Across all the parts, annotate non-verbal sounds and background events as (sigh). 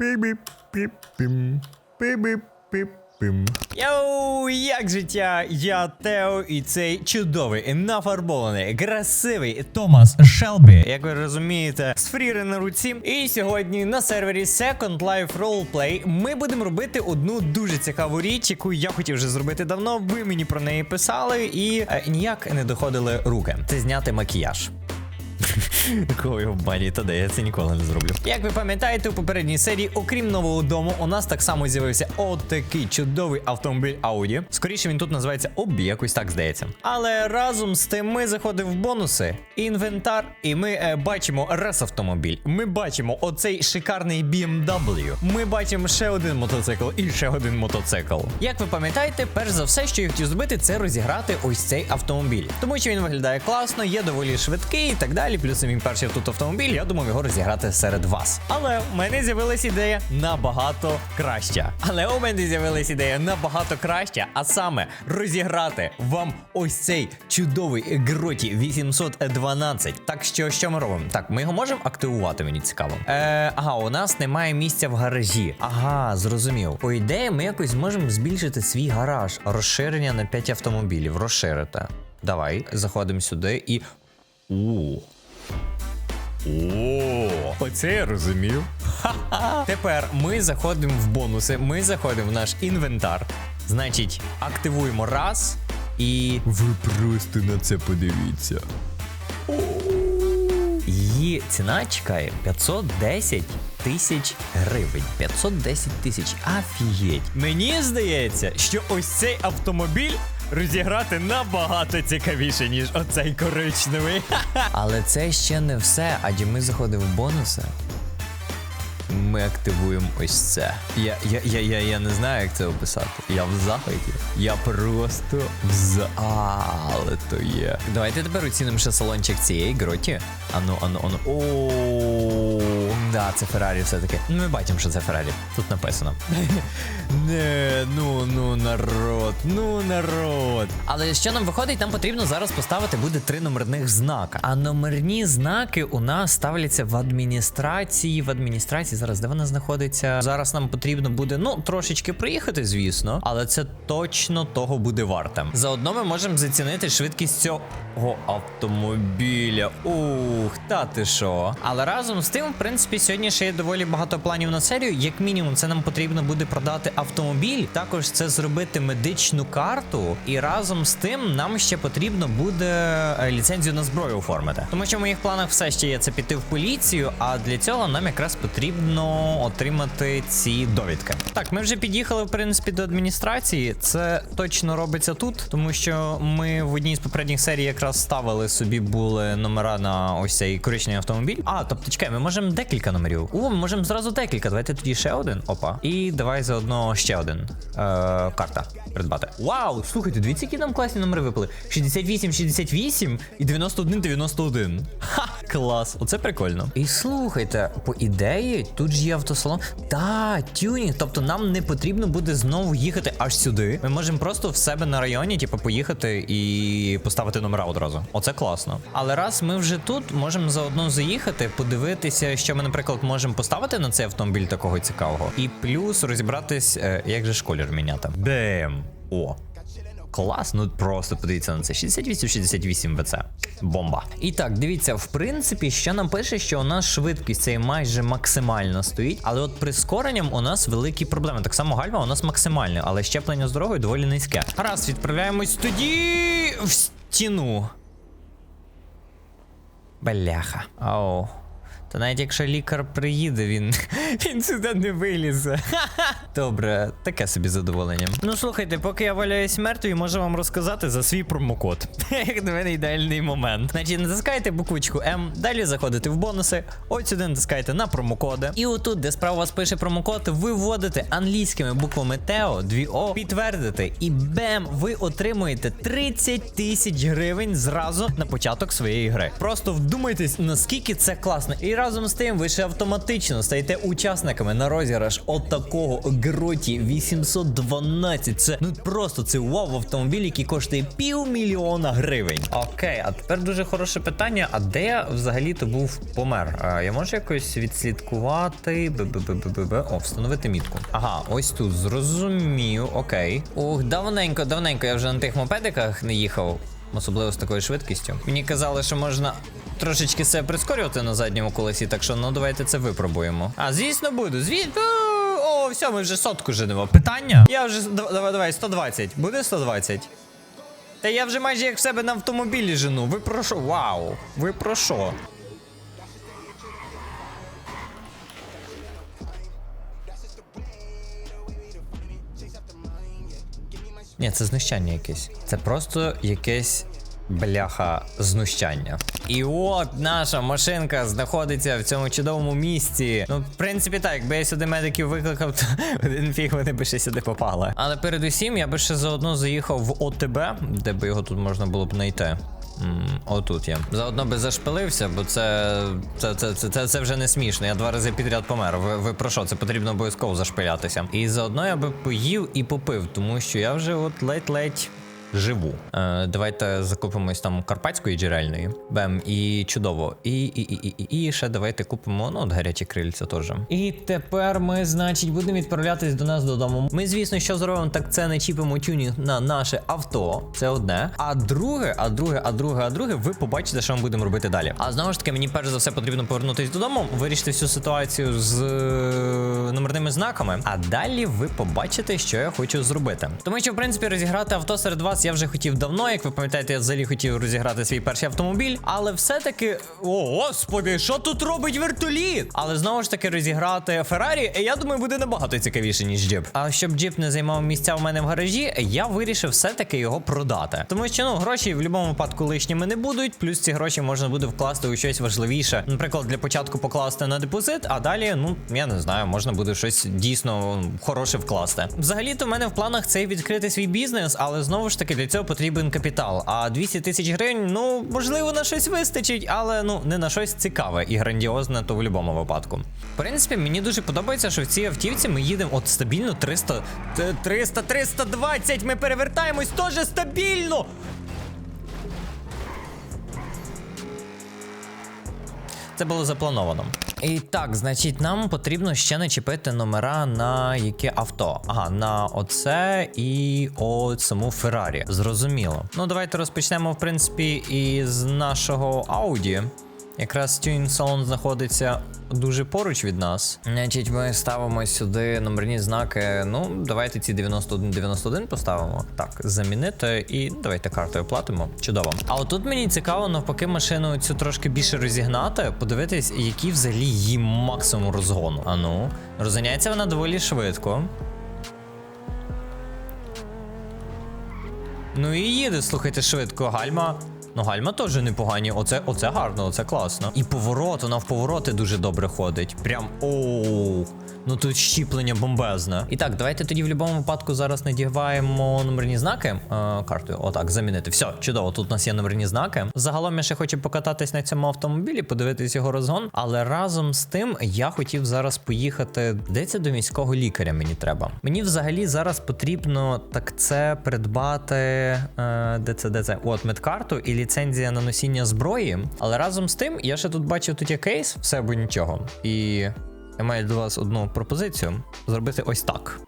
Пі-біп-піп-пім. Пі-біп-піп-пім. Йоу, як життя? Я Тео, і цей чудовий, нафарбований, красивий Томас Шелбі, як ви розумієте, з фріри на руці. І сьогодні на сервері Second Life Roleplay ми будемо робити одну дуже цікаву річ, яку я хотів вже зробити давно. Ви мені про неї писали і е, ніяк не доходили руки. Це зняти макіяж. Кого бані, та де я це ніколи не зроблю. Як ви пам'ятаєте, у попередній серії, окрім нового дому, у нас так само з'явився отакий чудовий автомобіль Audi. Скоріше він тут називається Обі, якось так здається. Але разом з тим ми заходимо в бонуси, інвентар, і ми е, бачимо раз автомобіль. Ми бачимо оцей шикарний BMW. Ми бачимо ще один мотоцикл і ще один мотоцикл. Як ви пам'ятаєте, перш за все, що я хотів зробити, це розіграти ось цей автомобіль. Тому що він виглядає класно, є доволі швидкий і так далі. Плюс він перший тут автомобіль, я думав його розіграти серед вас. Але в мене з'явилась ідея набагато краща. Але у мене з'явилась ідея набагато краща, а саме розіграти вам ось цей чудовий гроті 812. Так що що ми робимо? Так, ми його можемо активувати, мені цікаво. Е, ага, у нас немає місця в гаражі. Ага, зрозумів. По ідеї, ми якось зможемо збільшити свій гараж. Розширення на 5 автомобілів. Розширити. Давай, заходимо сюди і. У. О, оце я розумів. Ха-ха. Тепер ми заходимо в бонуси, ми заходимо в наш інвентар. Значить, активуємо раз і. Ви просто на це подивіться. Її ціна чекає 510 тисяч гривень. 510 тисяч. Афієть. Мені здається, що ось цей автомобіль. Розіграти набагато цікавіше, ніж оцей коричневий. (laughs) Але це ще не все, адже ми заходимо в бонуси. Ми активуємо ось це. Я, я, я, я, я не знаю, як це описати. Я в захваті. Я просто в за... То є. Давайте тепер оцінимо ще салончик цієї гроті. Ану, ану, ану. О, да, це Феррарі все-таки. Ну, ми бачимо, що це Феррарі. Тут написано. (laughs) Не, ну, ну, народ, ну, народ. Але що нам виходить, нам потрібно зараз поставити буде три номерних знака. А номерні знаки у нас ставляться в адміністрації. В адміністрації зараз де вона знаходиться? Зараз нам потрібно буде ну трошечки приїхати, звісно, але це точно того буде варте. Заодно ми можемо зацінити швидкість цього автомобіля. Ух, та ти що. Але разом з тим, в принципі, сьогодні ще є доволі багато планів на серію. Як мінімум, це нам потрібно буде продати автомобіль. Також це зробити медичну карту. І разом з тим нам ще потрібно буде е, ліцензію на зброю оформити. Тому що в моїх планах все ще є це піти в поліцію. А для цього нам якраз потрібно отримати ці довідки. Так, ми вже під'їхали в принципі до адміністрації. Це точно робиться тут, тому що ми в одній з попередніх серій якраз ставили собі були номера на ось цей коричневий автомобіль. А, тобто чекай, ми можемо декілька номерів. О, ми можемо зразу декілька. Давайте тоді ще один. Опа. І давай заодно ще один. Е, карта. Придбати. Вау! Слухайте, дивіться, які нам класні номери випали. 68, 68 і 91, 91. Ха! Клас, оце прикольно. І слухайте, по ідеї, тут ж є автосалон. Та, тюнінг. Тобто нам не потрібно буде знову їхати аж сюди. Ми можемо просто в себе на районі, типу, поїхати і поставити номера одразу. Оце класно. Але раз ми вже тут, можемо заодно заїхати, подивитися, що ми, наприклад, можемо поставити на цей автомобіль такого цікавого. І плюс розібратись, е, як же ж колір міняти. Бем! О, Клас, ну просто подивіться на це. 68-68 ВЦ. Бомба. І так, дивіться, в принципі, що нам пише, що у нас швидкість цей майже максимально стоїть, але от прискоренням у нас великі проблеми. Так само гальма у нас максимальне, але щеплення з дорогою доволі низьке. Раз, відправляємось тоді в стіну. Бляха. Ау. Та навіть якщо лікар приїде, він, (laughs) він сюди не вилізе. (laughs) Добре, таке собі задоволення. Ну слухайте, поки я валяюсь мертвий, можу вам розказати за свій промокод. (laughs) Як на мене ідеальний момент. Значить, натискаєте буквочку М, далі заходите в бонуси, ось сюди натискаєте на промокоди. І отут, де справа у вас пише промокод, ви вводите англійськими буквами Тео, 2О, підтвердите, і бем, ви отримуєте 30 тисяч гривень зразу на початок своєї гри. Просто вдумайтесь, наскільки це класно. І разом з тим ви ще автоматично стаєте учасниками на розіграш от такого Гроті 812. Це ну просто це вау автомобіль, який коштує півмільйона гривень. Окей, а тепер дуже хороше питання. А де я взагалі-то був помер? А, я можу якось відслідкувати? Б-б-б-б-б. О, встановити мітку. Ага, ось тут зрозумів. Окей. Ух, давненько, давненько я вже на тих мопедиках не їхав. Особливо з такою швидкістю. Мені казали, що можна трошечки себе прискорювати на задньому колесі, так що ну давайте це випробуємо. А, звісно, буду. Звісно. О, все, ми вже сотку женемо. Питання? Я вже давай, давай, 120. Буде 120? Та я вже майже як в себе на автомобілі жену. Ви про що? Вау! Ви про що? Ні, це знущання якесь. Це просто якесь бляха знущання. І от наша машинка знаходиться в цьому чудовому місці. Ну, в принципі, так, якби я сюди медиків викликав, то (laughs) один фіг вони би ще сюди попали. Але передусім я би ще заодно заїхав в ОТБ, де би його тут можна було б знайти. Отут я. Заодно би зашпилився, бо це це, це, це, це, вже не смішно. Я два рази підряд помер. Ви, ви про що? Це потрібно обов'язково зашпилятися. І заодно я би поїв і попив, тому що я вже от ледь-ледь. Живу. Е, давайте закупимось там карпатської джерельної. Бем, і чудово. І, і, і, і, і, і ще давайте купимо ну, от гарячі крильця теж. І тепер ми, значить, будемо відправлятись до нас додому. Ми, звісно, що зробимо, так це не чіпимо тюнінг на наше авто. Це одне. А друге, а друге, а друге, а друге, ви побачите, що ми будемо робити далі. А знову ж таки, мені перш за все потрібно повернутися додому, вирішити всю ситуацію з е, номерними знаками. А далі ви побачите, що я хочу зробити. Тому що, в принципі, розіграти авто серед вас я вже хотів давно. Як ви пам'ятаєте, я взагалі хотів розіграти свій перший автомобіль. Але все-таки, о, господи, що тут робить вертоліт? Але знову ж таки розіграти Феррарі, я думаю, буде набагато цікавіше, ніж джип. А щоб джип не займав місця в мене в гаражі, я вирішив все-таки його продати. Тому що ну гроші в будь-якому випадку лишніми не будуть. Плюс ці гроші можна буде вкласти у щось важливіше. Наприклад, для початку покласти на депозит, а далі, ну я не знаю, можна буде щось дійсно хороше вкласти. Взагалі-то в мене в планах це відкрити свій бізнес, але знову ж таки для цього потрібен капітал. А 200 тисяч гривень, ну можливо, на щось вистачить, але ну не на щось цікаве і грандіозне, то в будь-якому випадку. В принципі, мені дуже подобається, що в цій автівці ми їдемо от стабільно 300, 300, 320. Ми перевертаємось теж стабільно. Це було заплановано. І так, значить, нам потрібно ще начепити номера на яке авто. Ага, на оце і от саму Феррарі. Зрозуміло. Ну, давайте розпочнемо, в принципі, із нашого Audi. Якраз тюнінг салон знаходиться дуже поруч від нас. Значить, ми ставимо сюди номерні знаки. Ну, давайте ці 91-91 поставимо. Так, замінити і давайте картою платимо. Чудово. А отут мені цікаво, навпаки, машину цю трошки більше розігнати, подивитись, який взагалі її максимум розгону. А ну, розганяється вона доволі швидко. Ну і їде, слухайте, швидко. Гальма. Ну, гальма теж непогані. Оце, оце гарно, оце класно. І поворот, вона в повороти дуже добре ходить. Прям оу. Ну тут щіплення бомбезне. І так, давайте тоді в будь-якому випадку зараз надіваємо номерні знаки е, картою. Отак, замінити. Все, чудово, тут у нас є номерні знаки. Загалом я ще хочу покататись на цьому автомобілі, подивитись його розгон. Але разом з тим я хотів зараз поїхати. Де це до міського лікаря мені треба. Мені взагалі зараз потрібно так це придбати. Е, де це, де це? От медкарту і ліцензія на носіння зброї. Але разом з тим, я ще тут бачив, тут є кейс, все або нічого. І я маю до вас одну пропозицію зробити ось так.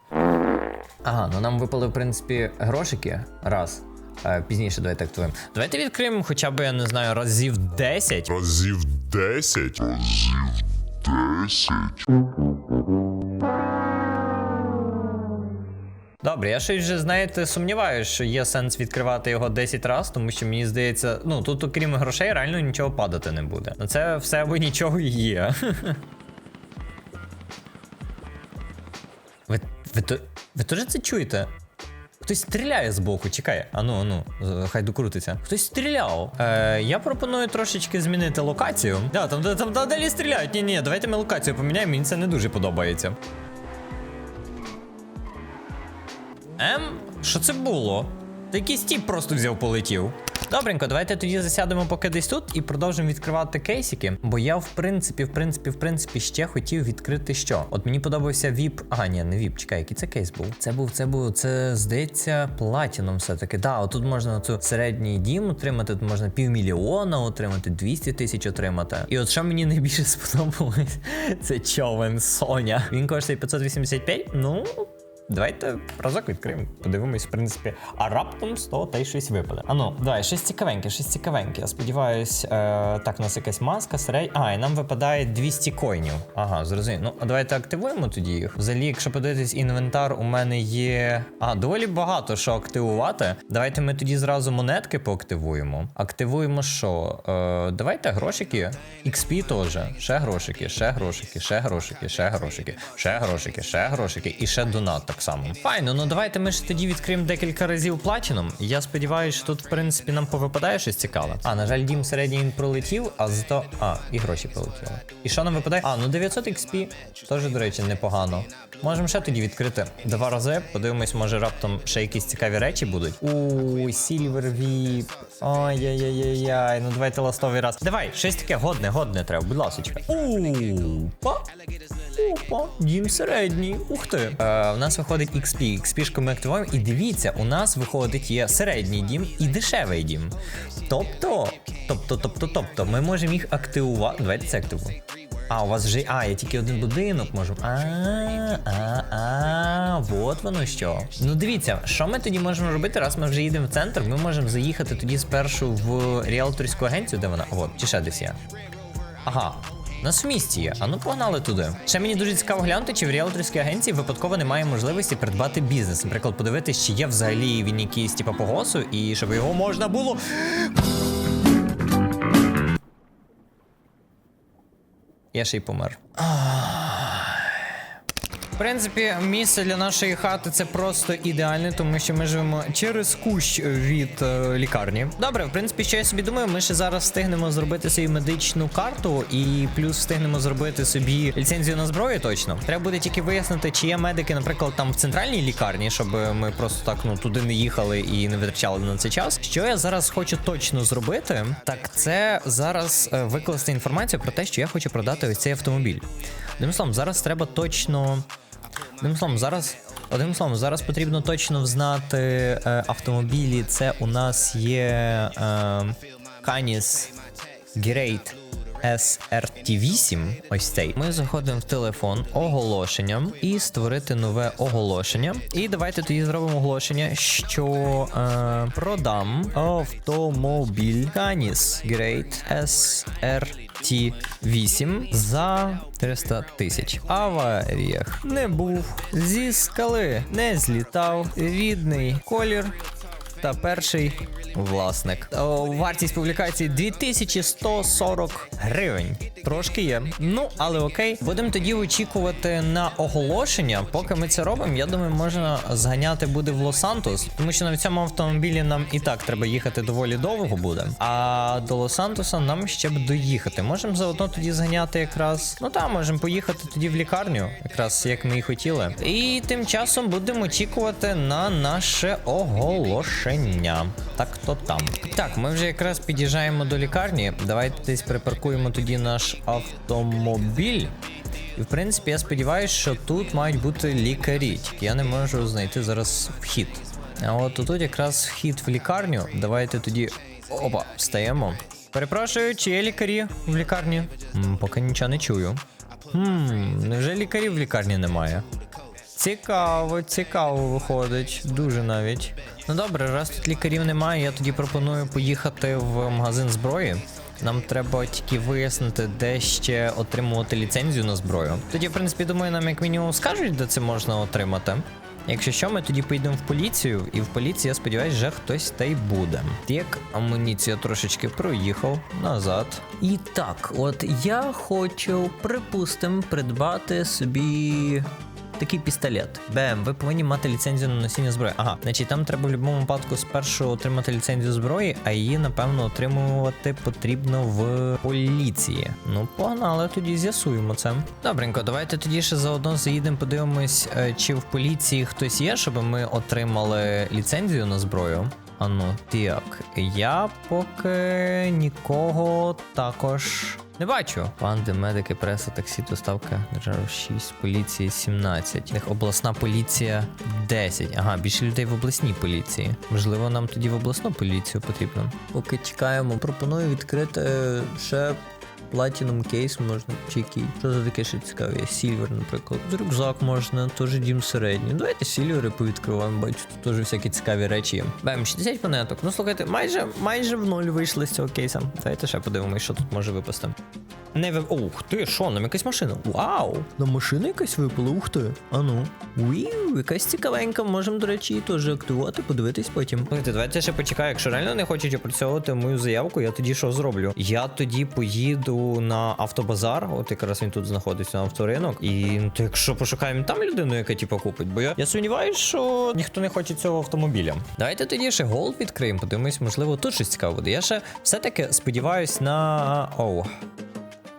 Ага, ну нам випали, в принципі, грошики. Раз. Е, пізніше давайте актуємо. Давайте відкриємо хоча б, я не знаю, разів 10. Разів 10? Разів 10? Добре, я щось вже, знаєте, сумніваюся, що є сенс відкривати його 10 разів, тому що мені здається, ну тут, окрім грошей, реально нічого падати не буде. Ну це все або нічого і є. (laughs) Ви, то- ви теж це чуєте? Хтось стріляє збоку, чекай. Ану, ану, хай докрутиться. Хтось стріляв. Е, я пропоную трошечки змінити локацію. Да, там, там, там далі стріляють. Ні, ні, давайте ми локацію поміняємо, мені це не дуже подобається. Ем, що це було? Та якийсь тіп просто взяв полетів. Добренько, давайте тоді засядемо поки десь тут і продовжимо відкривати кейсики. Бо я, в принципі, в принципі, в принципі, ще хотів відкрити що. От мені подобався VIP. А, ні, не VIP, чекай, який це кейс був. Це був, це був, це здається, платіном все-таки. Да, отут можна цю середній дім отримати, тут можна півмільйона отримати, 200 тисяч отримати. І от що мені найбільше (laughs) сподобалось, це човен Соня. Він коштує 585. Ну. Давайте разок відкриємо, подивимось, в принципі, а раптом з того та й щось випаде. Ану, давай, щось цікавеньке, щось цікавеньке. Я сподіваюсь, е, так, у нас якась маска, середня. А, і нам випадає 200 коїнів. Ага, зрозумів. Ну, а давайте активуємо тоді їх. Взагалі, якщо подивитись інвентар, у мене є. А, доволі багато що активувати. Давайте ми тоді зразу монетки поактивуємо. Активуємо що? Е, давайте грошики. XP теж. Ще грошики, ще грошики, ще грошики, ще грошики, ще грошики, ще грошики і ще донат так само. Файно, ну давайте ми ж тоді відкриємо декілька разів платіном. Я сподіваюся, що тут, в принципі, нам повипадає щось цікаве. А, на жаль, дім середній він пролетів, а зато. А, і гроші пролетіли. І що нам випадає? А, ну 900 XP. Теж, до речі, непогано. Можемо ще тоді відкрити два рази. Подивимось, може раптом ще якісь цікаві речі будуть. У Silver VIP. Ай-яй-яй-яй. Ну давайте ластовий раз. Давай, щось таке годне, годне треба, будь ласочка. Опа. Опа, дім середній. Ух ти. Е, у нас виходить XP. XP ми активуємо. І дивіться, у нас виходить є середній дім і дешевий дім. Тобто, тобто, тобто, тобто, ми можемо їх активувати. Давайте це активуємо. А, у вас вже. А, я тільки один будинок можу. А, а, а, вот воно що. Ну дивіться, що ми тоді можемо робити, раз ми вже їдемо в центр, ми можемо заїхати тоді спершу в ріалторську агенцію, де вона. От, чи ще десь є. Ага. Нас в місті є, а ну погнали туди. Ще мені дуже цікаво глянути, чи в ріелторській агенції випадково немає можливості придбати бізнес. Наприклад, подивитись, чи є взагалі він якийсь типу погосу, і щоб його можна було. Я ще й помер. Принципі, місце для нашої хати це просто ідеальне, тому що ми живемо через кущ від е, лікарні. Добре, в принципі, що я собі думаю, ми ще зараз встигнемо зробити собі медичну карту і плюс встигнемо зробити собі ліцензію на зброю. Точно треба буде тільки вияснити, чи є медики, наприклад, там в центральній лікарні, щоб ми просто так ну туди не їхали і не витрачали на це час. Що я зараз хочу точно зробити, так це зараз е, викласти інформацію про те, що я хочу продати ось цей автомобіль. Одним словом, зараз треба точно. Одним словом, зараз. Одним словом, зараз потрібно точно взнати е, автомобілі. Це у нас є е, Canis Great SRT8. Ось цей. Ми заходимо в телефон оголошенням і створити нове оголошення. І давайте тоді зробимо оголошення, що е, продам автомобіль Canis Great SRT8 за 300 тисяч. Аваріях не був, зі скали не злітав, рідний колір та перший власник. Вартість публікації 2140 гривень. Трошки є. Ну, але окей. Будемо тоді очікувати на оголошення. Поки ми це робимо, я думаю, можна зганяти буде в Лос-Сантос, тому що на цьому автомобілі нам і так треба їхати доволі довго буде. А до Лос-Сантоса нам ще б доїхати. Можемо заодно тоді зганяти якраз. Ну так, можемо поїхати тоді в лікарню, якраз як ми і хотіли. І тим часом будемо очікувати на наше оголошення. Так то там. Так, ми вже якраз під'їжджаємо до лікарні. Давайте десь припаркуємо тоді наш автомобіль. І в принципі, я сподіваюся, що тут мають бути лікарі. Тільки я не можу знайти зараз вхід. А от тут якраз вхід в лікарню. Давайте тоді. Опа, встаємо. Перепрошую, чи є лікарі в лікарні? М, поки нічого не чую. Хм, невже лікарів в лікарні немає? Цікаво, цікаво виходить. Дуже навіть. Ну добре, раз тут лікарів немає, я тоді пропоную поїхати в магазин зброї. Нам треба тільки вияснити, де ще отримувати ліцензію на зброю. Тоді, в принципі, думаю, нам як мінімум скажуть, де це можна отримати. Якщо що, ми тоді поїдемо в поліцію, і в поліції, я сподіваюся, вже хтось та й буде. Так, амуніція трошечки проїхав назад. І так, от я хочу, припустимо, придбати собі такий пістолет. БМ, ви повинні мати ліцензію на носіння зброї. Ага, значить, там треба в будь-якому випадку спершу отримати ліцензію зброї, а її, напевно, отримувати потрібно в поліції. Ну, погнали, тоді з'ясуємо це. Добренько, давайте тоді ще заодно заїдемо, подивимось, е, чи в поліції хтось є, щоб ми отримали ліцензію на зброю. Ану, так. Я поки нікого також не бачу. Панди, медики, преса, таксі, доставка, держава 6, поліції 17. Їх обласна поліція 10. Ага, більше людей в обласній поліції. Можливо, нам тоді в обласну поліцію потрібно. Поки чекаємо, пропоную відкрити е, ще Platinum кейс можна, чи який. Що за таке ще цікаве? Є Сільвер, наприклад. Рюкзак можна, теж дім середній. Давайте сільвери повідкриваємо, бачу, тут теж всякі цікаві речі є. Бем, 60 монеток. Ну слухайте, майже майже в ноль вийшли з цього кейса. Давайте ще подивимось, що тут може випасти. Не ви. Ух ти, що, нам якась машина? Вау! Нам машина якась випала, ух ти. Ану. Уіу, якась цікавенька. Можемо, до речі, її теж активувати, подивитись потім. Слухайте, давайте я ще почекаю. Якщо реально не хочуть опрацьовувати мою заявку, я тоді що зроблю? Я тоді поїду на автобазар, от якраз він тут знаходиться на авторинок. І ну, то якщо пошукаємо там людину, яка типу купить, бо я, я сумніваюся, що ніхто не хоче цього автомобіля. Давайте тоді ще голд відкриємо, подивимось, можливо, тут щось цікаве буде. Я ще все-таки сподіваюсь на. Оу.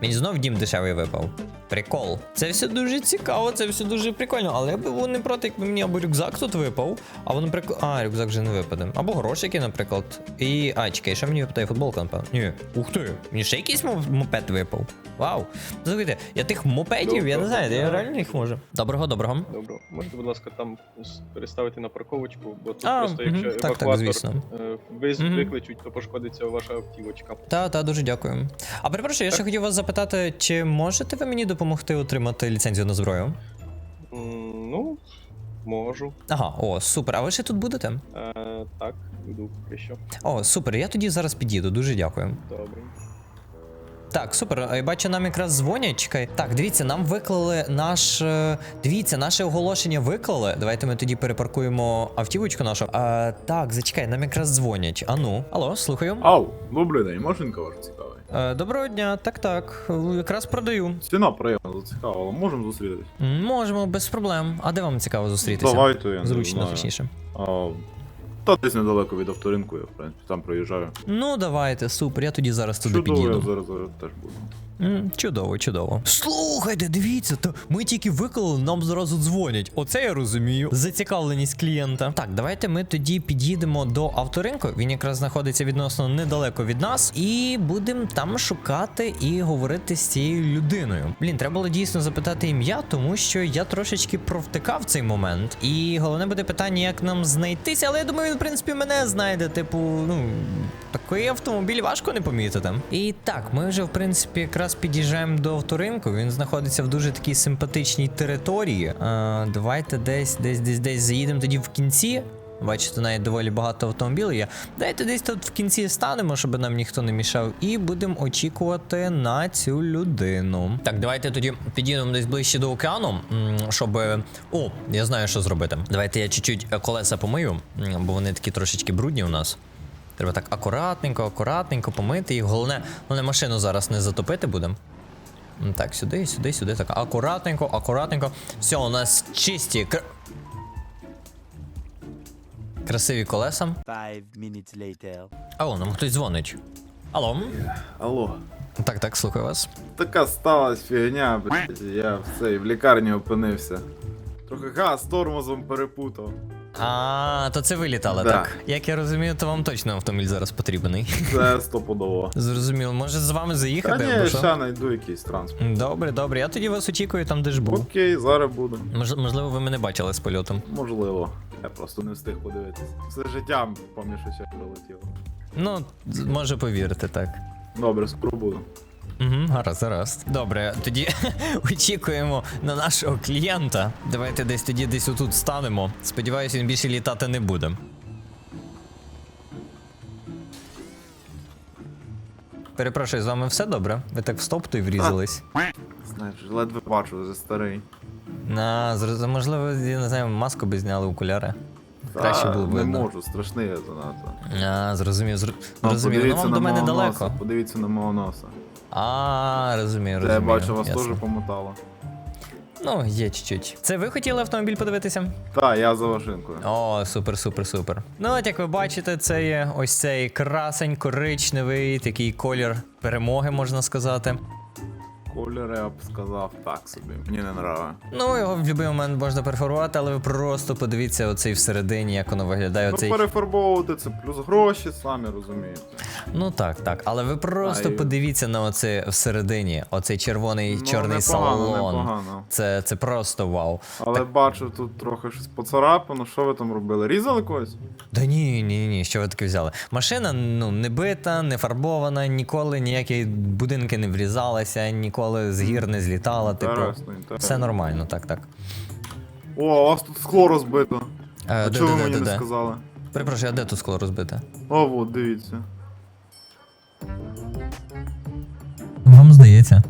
Мені знов дім дешевий випав. Прикол. Це все дуже цікаво, це все дуже прикольно. Але я був не проти, якби мені або рюкзак тут випав, або, наприклад. А, рюкзак вже не випаде. Або грошики, наприклад. І. А, чекай, що мені випадає футболка, напевно? Ні. Ух ти, мені ще якийсь мопед випав. Вау. Слухайте, я тих мопедів, я не знаю, я реально їх можу. Доброго, доброго. Добре, можете, будь ласка, там переставити на парковочку, бо тут А, просто якщо так, так, звісно. е, Мгм. викличуть, то пошкодиться ваша автівочка. Та, та, дуже дякую. А перепрошую, я ще хотів вас запитати, чи можете ви мені допомогти отримати ліцензію на зброю? М, Ну, можу. Ага, о, супер. А ви ще тут будете? Е, так, йду поки що. О, супер, я тоді зараз під'їду, дуже дякую. Добре. Так, супер. Я бачу, нам якраз дзвонять. Чекай. Так, дивіться, нам виклали наш. е, Дивіться, наше оголошення виклали. Давайте ми тоді перепаркуємо автівочку нашу. А, так, зачекай, нам якраз дзвонять. Ану, алло, слухаю. Ау, добрий день, ваша цікава. Е, доброго дня, так, так. Якраз продаю. Ціна приємно зацікавила, можемо зустрітись? Можемо, без проблем. А де вам цікаво зустрітися? Давайте, я не Зручно, знаю. точніше. А, та десь недалеко від авторинку, я в принципі там проїжджаю. Ну, давайте, супер, я тоді зараз туди Чудово, я під'їду. зараз, зараз теж буду. М, Чудово, чудово. Слухайте, дивіться, то ми тільки виклали, нам зразу дзвонять. Оце я розумію. Зацікавленість клієнта. Так, давайте ми тоді під'їдемо до авторинку. Він якраз знаходиться відносно недалеко від нас, і будемо там шукати і говорити з цією людиною. Блін, треба було дійсно запитати ім'я, тому що я трошечки провтикав цей момент. І головне буде питання, як нам знайтися, але я думаю, він в принципі мене знайде. Типу, ну такий автомобіль важко не помітити. І так, ми вже в принципі якраз під'їжджаємо до авторинку. Він знаходиться в дуже такій симпатичній території. Е, давайте десь, десь, десь, десь заїдемо тоді в кінці. Бачите, навіть доволі багато автомобілів є. Дайте десь тут в кінці станемо, щоб нам ніхто не мішав, і будемо очікувати на цю людину. Так, давайте тоді підійдемо десь ближче до океану, щоб. О, я знаю, що зробити. Давайте я чуть-чуть колеса помию, бо вони такі трошечки брудні у нас. Треба так акуратненько, акуратненько помити їх. Головне, головне машину зараз не затопити будемо. Так, сюди, сюди, сюди. Так, акуратненько, акуратненько. Все, у нас чисті. Кр... Красиві колеса. Five minutes later. Алло, нам хтось дзвонить. Алло? Алло. Так, так, слухаю вас. Така сталась фігня, блядь, я в цей в лікарні опинився. Трохи газ з тормозом перепутав. А, то це ви літали, Да. так? Як я розумію, то вам точно автомобіль зараз потрібний. Це (laughs) стопудово. Зрозуміло, може з вами Та заїхати ні, або ще що? знайду якийсь транспорт. Добре, добре. Я тоді вас очікую там, де ж був. Окей, зараз буду. Мож- можливо, ви мене бачили з польотом. Можливо. Я просто не встиг подивитись. Все життя поміж очей пролетіло. Ну, з- може повірити, так. Добре, скоро буду. Угу, гаразд, гаразд. Добре, тоді (laughs) очікуємо на нашого клієнта. Давайте десь тоді десь отут станемо. Сподіваюся, він більше літати не буде. Перепрошую, з вами все добре? Ви так в стоп то й врізались. Знаєш, ледве бачу, вже старий. На, зроз- можливо, я не знаю, маску би зняли окуляри. Краще було б Не видно. можу, страшний я занадто. А, зрозумів, зр... Ну, зрозумів. Ну подивіться вам на до мене мого далеко. Носа, подивіться на мого носа. А, розумію, Та розумію. я бачу, вас ясно. теж помотало. Ну, є чуть-чуть. Це ви хотіли автомобіль подивитися? Та, я за машинкою. О, супер, супер, супер. Ну, от як ви бачите, це є ось цей красень коричневий, такий колір перемоги, можна сказати. Колір я б сказав так собі. Мені не нравиться. Ну, його в будь-який момент можна перфорувати, але ви просто подивіться оцей всередині, як воно виглядає. Ну, Оцей... перефарбовувати це плюс гроші, самі розумієте. Ну так, так. Але ви просто Ай. подивіться на оце всередині, оцей червоний Ну, чорний непогано, салон. непогано. Це, це просто вау. Але бачу, тут трохи щось поцарапано. Що ви там робили? Різали когось? Да ні, ні, ні, що ви таке взяли? Машина ну не бита, не фарбована, ніколи ніякі будинки не врізалися, ніколи з гір не злітала. Типу, Інтересно, інтересно. все нормально, так, так. О, у вас тут скло розбито. Е, А чого ви мені де, не де? сказали? Перепрошую, а де тут скло розбите? О, от, дивіться. Вам здається.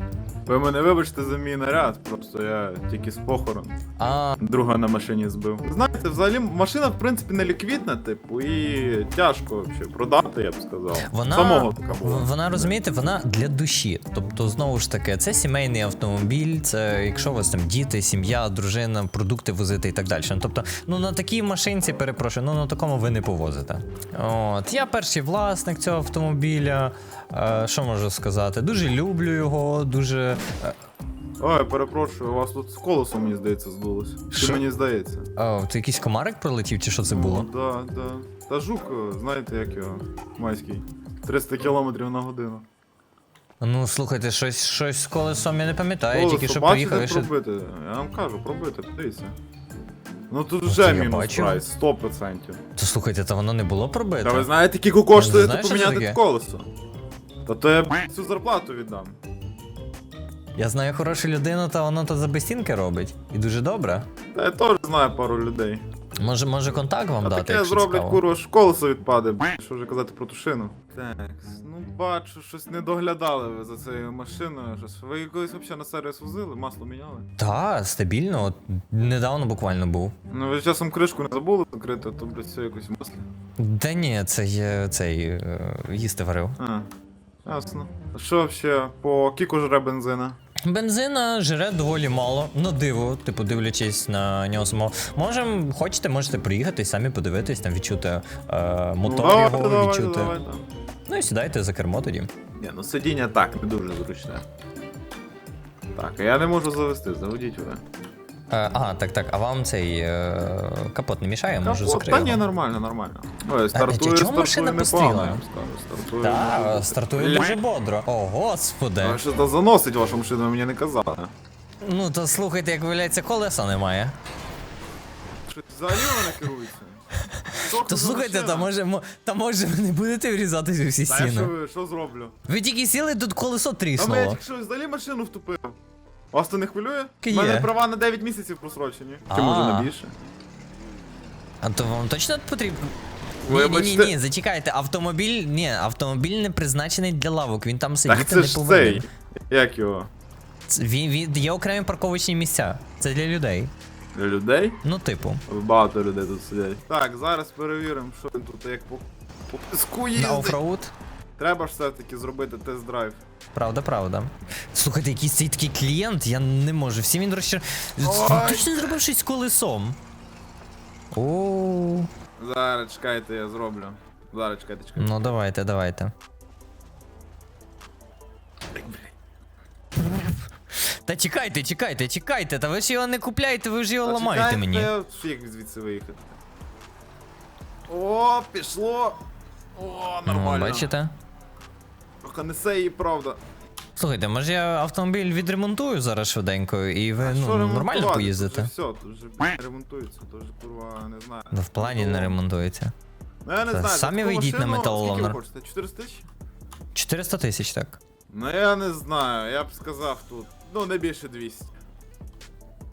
Ви мене вибачте за мій наряд, просто я тільки з похорон. А, Друга на машині збив. Знаєте, взагалі машина, в принципі, не ліквідна, типу, і тяжко взагалі продати, я б сказав. Вона, Самого така була. в- вона розумієте, вона для душі. Тобто, знову ж таки, це сімейний автомобіль, це якщо у вас там діти, сім'я, дружина, продукти возити і так далі. Ну, тобто, ну на такій машинці, перепрошую, ну на такому ви не повозите. От, я перший власник цього автомобіля. Е, що можу сказати? Дуже люблю його, дуже. Е, Ой, перепрошую, у вас тут з колесом, мені здається, здулось. Чи Що? мені здається? О, це якийсь комарик пролетів, чи що це було? Ну, да, да. Та жук, е, знаєте, як його, майський. 300 км на годину. Ну, слухайте, щось, щось з колесом я не пам'ятаю, Колесо, тільки що бачите, поїхав і ще. пробити. Я вам кажу, пробити, подивіться. Ну тут це вже я мінус бачив. прайс, 100%. То слухайте, то воно не було пробите. Та ви знаєте, скільки коштує знаєш, що це поміняти таке? колесо? Та то я б, цю зарплату віддам. Я знаю хорошу людину, та воно то за безцінки робить. І дуже добре. Та я теж знаю пару людей. Може, може контакт вам А дати, таке якщо зроблять цікаво? курва, ж колесо відпаде, що вже казати про тушину. Так, ну бачу, щось не доглядали ви за цією машиною. Щось. Ви колись взагалі на сервіс возили, масло міняли? Та, стабільно, от недавно буквально був. Ну ви часом кришку не забули закрити, то блядь, все якось масло. Та ні, це є цей е, їсти варив. А, ясно. А що взагалі по кіку жре бензина? Бензина жре доволі мало, на диво, типу, дивлячись на нього самого. Можем, хочете, можете приїхати і самі подивитись, там відчути е, мотор ну, його, давайте, відчути. давайте. Ну і сідайте за кермо тоді. Ні, ну сидіння так, не дуже зручне. Так, а я не можу завести, заведіть ви. Е, ага, так, так, а вам цей е, капот не мішає, можу Капот, закрити. Та ні, нормально, нормально. Ой, стартує, чому стартує машина непогано, я вам скажу. Стартує. Так, стартує дуже бодро. О, господи. А що то заносить вашу машину, мені не казали. Ну то слухайте, як виявляється, колеса немає. Щось взагалі вона керується. То слухайте, та може, та може ви не будете врізатися у всі Та я що, стіни. що зроблю? Ви тільки сіли, тут колесо Та мене тріснуло. тільки що взагалі машину втупив. Вас то не хвилює? У Є. мене права на 9 місяців просрочені. Чи А. може на більше? А то вам точно потрібно. Ні, ні, ні, Вибачте. ні, зачекайте, автомобіль. Ні, автомобіль не призначений для лавок, він там Так сидіти це не ж повинен. цей. Як його? Це- Він, він, є окремі парковочні місця. Це для людей. Для людей? Ну, типу. Багато людей тут сидять. Так, зараз перевіримо, що він тут як по, по піску На їздить. Треба ж все-таки зробити тест-драйв. Правда, правда. Слухайте, якийсь цей такий клієнт, я не можу. Всі він розчар... Ой. Точно зробив щось з колесом. О, Зараз чекайте, я зроблю. Зараз чекайте, чекайте. ну давайте, давайте. Та чекайте, чекайте, чекайте, та ви ж його не купляєте, ви ж його Та ламаєте чекайте, мені. Фіг звідси виїхати. О, пішло. О, Ну, нормально. бачите? Трохи несе її, правда. Слухайте, може я автомобіль відремонтую зараз швиденько, і ви ну, нормально Тут поїздите? Все, тут вже ремонтується, то вже курва не знаю. Ну, в плані не ремонтується. Ну я не Та знаю. самі таку вийдіть на машину, металоломер. Скільки ви хочете? 400 тисяч? 400 тисяч, так. Ну я не знаю, я б сказав тут. Ну не більше 200.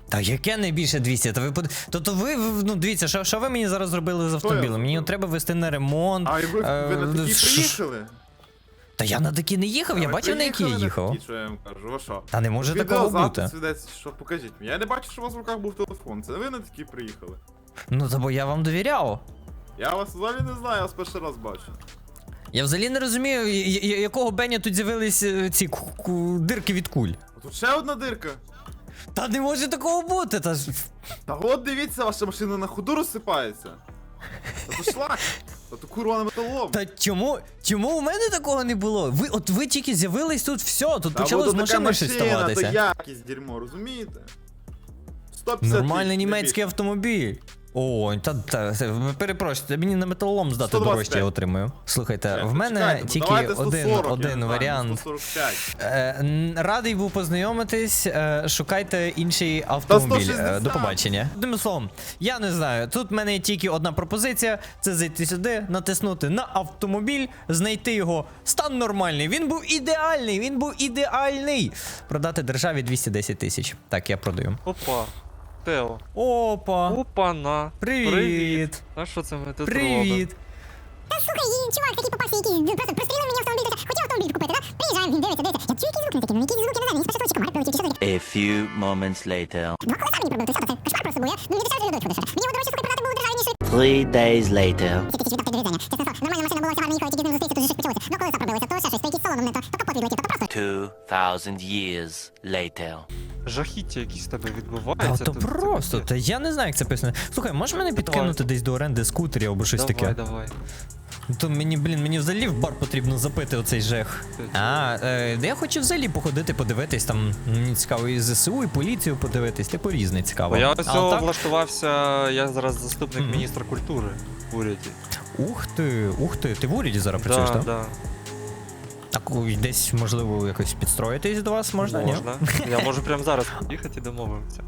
Та яке не більше 200? Та ви под... то, то ви, ну дивіться, що, що ви мені зараз зробили з автомобілем? Мені його треба вести на ремонт. А і ви, е, ви на такі ш- ш- приїхали? Та я на такі не їхав, я бачив, на які я їхав. що я вам кажу, що? Та не може такого бути. ведеться, що покажіть мені. Я не бачу, що у вас в руках був телефон. Це ви на такі приїхали. Ну то бо я вам довіряв. Я вас взагалі не знаю, я вас перший раз бачу. Я взагалі не розумію, якого Беня тут з'явились е, ці дирки від куль. А тут ще одна дирка. Та не може такого бути, та ж. Та от дивіться, ваша машина на ходу розсипається. Та пішла. Та то курва на металом. Та чому, чому у мене такого не було? Ви от ви тільки з'явились тут, все, тут Та почало з машини щось ставатися. то якість дерьмо, розумієте? 150 Нормальний тисяч, німецький автомобіль. О, та, та, та мені на металолом здати 125. дорожче я отримую. Слухайте, Чекайте, в мене чекайте, ну тільки давайте один, 140, я один не знаю, варіант. 145. Е, н- радий був познайомитись. Е, шукайте інший автомобіль. 160. Е, до побачення. Одним словом, я не знаю. Тут в мене є тільки одна пропозиція: це зайти сюди, натиснути на автомобіль, знайти його стан нормальний. Він був ідеальний, він був ідеальний. Продати державі 210 тисяч. Так, я продаю. Опа. Тео. Опа! Опа-на. Привіт! А що це ми тут Привіт. Та Слухай, і чувак такий попався, який просто пристрілив мені автомобіль, каже, хотів автомобіль купити, да? Приїжджаємо, він дивиться, дивиться. Я чую який звук не такий, ну який звук я не знаю, він спочатку чи комар прилетів, чи що таке. A few moments later. Два колеса мені пробили, то що це? Кошмар просто був, я? Ну, не дешевше людей що. Мені його дорожче, слухай, продати було державі, Three days later. Two thousand years later. Жахіття якісь з тебе Та відбуваються. то тут, це просто, та я не знаю, як це писано. Слухай, можеш мене підкинути десь до оренди скутерів або щось Давай, таке? давай. То мені, блін, мені взагалі в бар потрібно запити оцей жех. А, е, я хочу взагалі походити, подивитись там. Мені цікаво і ЗСУ, і поліцію подивитись, типу різне цікаво. Я ось так- влаштувався, я зараз заступник Мгм. міністра культури в уряді. Ух ти, ух ти, ти в уряді зараз працюєш, так? да. Так ой, десь, можливо, якось підстроїтись до вас можна, ні? Можна. Я можу прямо зараз їхати і домовимося.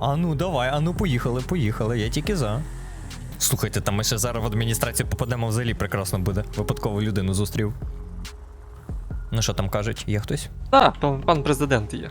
А ну давай, а ну поїхали, поїхали, я тільки за. Слухайте, там ми ще зараз в адміністрацію попадемо взагалі прекрасно буде. Випадково людину зустрів. Ну що там кажуть, є хтось? Так, там пан президент є.